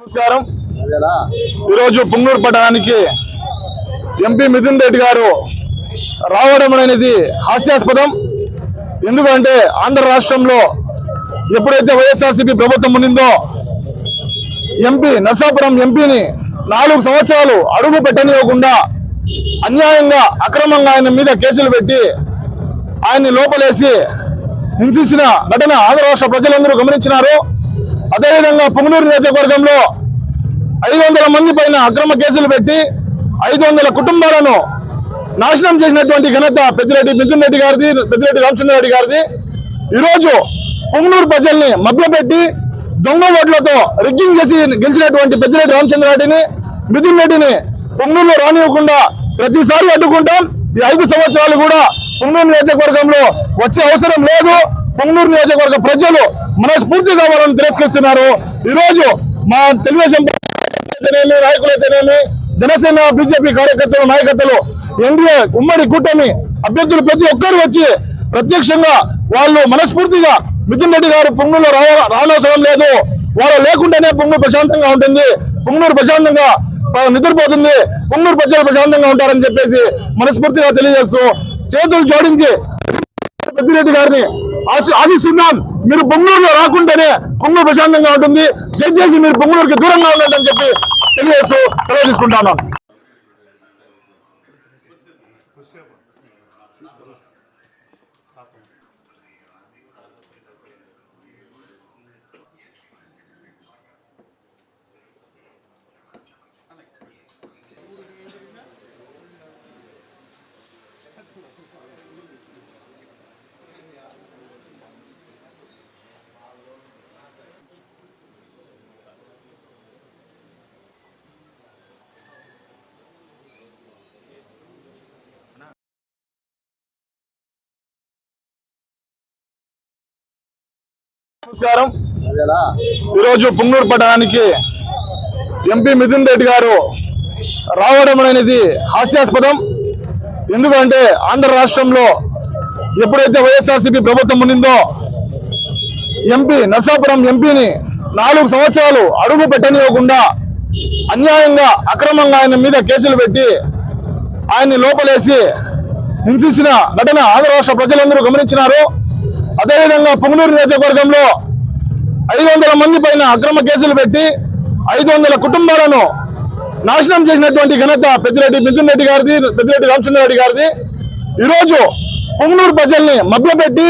నమస్కారం. ఈరోజు పుంగూరు పట్టణానికి ఎంపీ మిథున్ రెడ్డి గారు రావడం అనేది హాస్యాస్పదం. ఎందుకంటే ఆంధ్ర రాష్ట్రంలో ఎప్పుడైతే వైఎస్ఆర్సీపీ ప్రభుత్వం ఉన్నిందో ఎంపీ నర్సాపురం ఎంపీని నాలుగు సంవత్సరాలు అడుగు పెట్టనివ్వకుండా అన్యాయంగా అక్రమంగా ఆయన మీద కేసులు పెట్టి ఆయన్ని లోపలేసి హింసించిన ఘటన ఆంధ్ర రాష్ట్ర ప్రజలందరూ గమనించినారు. అదేవిధంగా పుంగనూరు నియోజకవర్గంలో ఐదు వందల మంది పైన అక్రమ కేసులు పెట్టి ఐదు వందల కుటుంబాలను నాశనం చేసినటువంటి ఘనత పెద్దిరెడ్డి మిథున్ రెడ్డి గారిది పెద్దిరెడ్డి రామచంద్రరెడ్డి గారిది. ఈరోజు పుంగనూరు ప్రజల్ని మభ్యపెట్టి దొంగ ఓట్లతో రిగ్గింగ్ చేసి గెలిచినటువంటి పెద్దిరెడ్డి రామచంద్రరెడ్డిని మిథున్ రెడ్డిని పుంగనూరులో రానివ్వకుండా ప్రతిసారి అడ్డుకుంటాం. ఈ ఐదు సంవత్సరాలు కూడా పుంగనూరు నియోజకవర్గంలో వచ్చే అవసరం లేదు. పుంగనూరు నియోజకవర్గ ప్రజలు మనస్ఫూర్తిగా వాళ్ళని తిరస్కరిస్తున్నారు. ఈరోజు మా తెలుగుదేశం అయితేనేమి నాయకులైతేనేమి జనసేన బీజేపీ కార్యకర్తలు నాయకత్వలు ఎన్డీఏ ఉమ్మడి కూటమి అభ్యర్థులు ప్రతి ఒక్కరు వచ్చి ప్రత్యక్షంగా వాళ్ళు మనస్ఫూర్తిగా మిథున్ రెడ్డి గారు పొంగులో రానవసరం లేదు. వాళ్ళు లేకుండానే పొంగు ప్రశాంతంగా ఉంటుంది. పొంగూరు ప్రశాంతంగా నిద్రపోతుంది. పొంగూరు ప్రజలు ప్రశాంతంగా ఉంటారని చెప్పేసి మనస్ఫూర్తిగా తెలియజేస్తూ చేతులు జోడించి పెద్దిరెడ్డి గారిని ఆశ- ఆశిస్తున్నాం. మీరు పొంగూరులో రాకుండానే పొంగూరు ప్రశాంతంగా ఉంటుంది. దయచేసి మీరు పొంగూరుకి దూరంగా ఉండండి అని చెప్పి తెలియజేస్తూ సెలవు తీసుకుంటాను. నమస్కారం. ఈరోజు పుంగూరు పట్టణానికి ఎంపీ మిథున్ రెడ్డి గారు రావడం అనేది హాస్యాస్పదం. ఎందుకంటే ఆంధ్ర రాష్ట్రంలో ఎప్పుడైతే వైఎస్ఆర్సీపీ ప్రభుత్వం ఉన్నిందో ఎంపీ నర్సాపురం ఎంపీని నాలుగు సంవత్సరాలు అడుగు పెట్టనివ్వకుండా అన్యాయంగా అక్రమంగా ఆయన మీద కేసులు పెట్టి ఆయన్ని లోపలేసి హింసించిన ఘటన ఆంధ్ర రాష్ట్ర ప్రజలందరూ గమనించినారు. అదేవిధంగా పుంగనూరు నియోజకవర్గంలో ఐదు వందల మంది పైన అక్రమ కేసులు పెట్టి ఐదు వందల కుటుంబాలను నాశనం చేసినటువంటి ఘనత పెద్దిరెడ్డి మిథున్ రెడ్డి గారిది పెద్దిరెడ్డి రామచంద్రారెడ్డి గారిది. ఈరోజు పుంగనూరు ప్రజల్ని మభ్యపెట్టి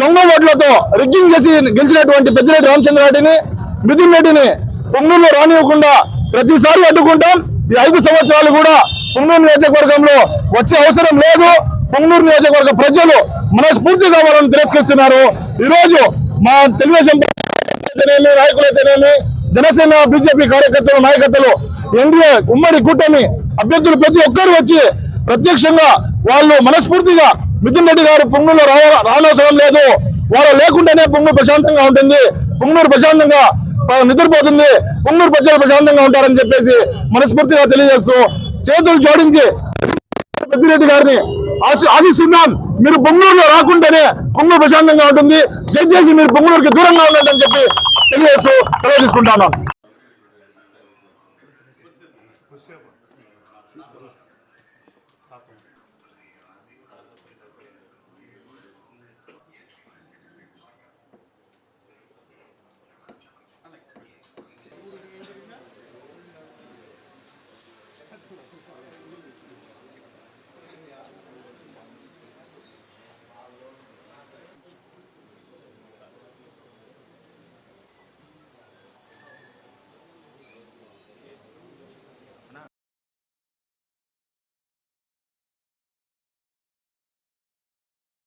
దొంగ ఓట్లతో రిగ్గింగ్ చేసి గెలిచినటువంటి పెద్దిరెడ్డి రామచంద్రారెడ్డిని మిథున్ రెడ్డిని పుంగనూరులో రానివ్వకుండా ప్రతిసారి అడ్డుకుంటాం. ఈ ఐదు సంవత్సరాలు కూడా పుంగనూరు నియోజకవర్గంలో వచ్చే అవసరం లేదు. పుంగనూరు నియోజకవర్గ ప్రజలు మనస్ఫూర్తిగా వాళ్ళని తిరస్కరిస్తున్నారు. ఈరోజు మా తెలుగుదేశం అయితేనేమి నాయకులైతేనేమి జనసేన బీజేపీ కార్యకర్తలు నాయకత్వలు ఎన్డీఏ ఉమ్మడి కూటమి అభ్యర్థులు ప్రతి ఒక్కరు వచ్చి ప్రత్యక్షంగా వాళ్ళు మనస్ఫూర్తిగా మిథున్ రెడ్డి గారు పొంగులో రానవసరం లేదు. వాళ్ళు లేకుండానే పొంగు ప్రశాంతంగా ఉంటుంది. పొంగూరు ప్రశాంతంగా నిద్రపోతుంది. పొంగూరు ప్రజలు ప్రశాంతంగా ఉంటారని చెప్పేసి మనస్ఫూర్తిగా తెలియజేస్తూ చేతులు జోడించి పెద్దిరెడ్డి గారిని ఆశ- ఆశిస్తున్నాం. మీరు పొంగూరులో రాకుండానే పొంగూరు ప్రశాంతంగా ఉంటుంది. దయచేసి మీరు పొంగూరుకి దూరంగా ఉండండి అని చెప్పి తెలియజేస్తూ సెలవు తీసుకుంటాను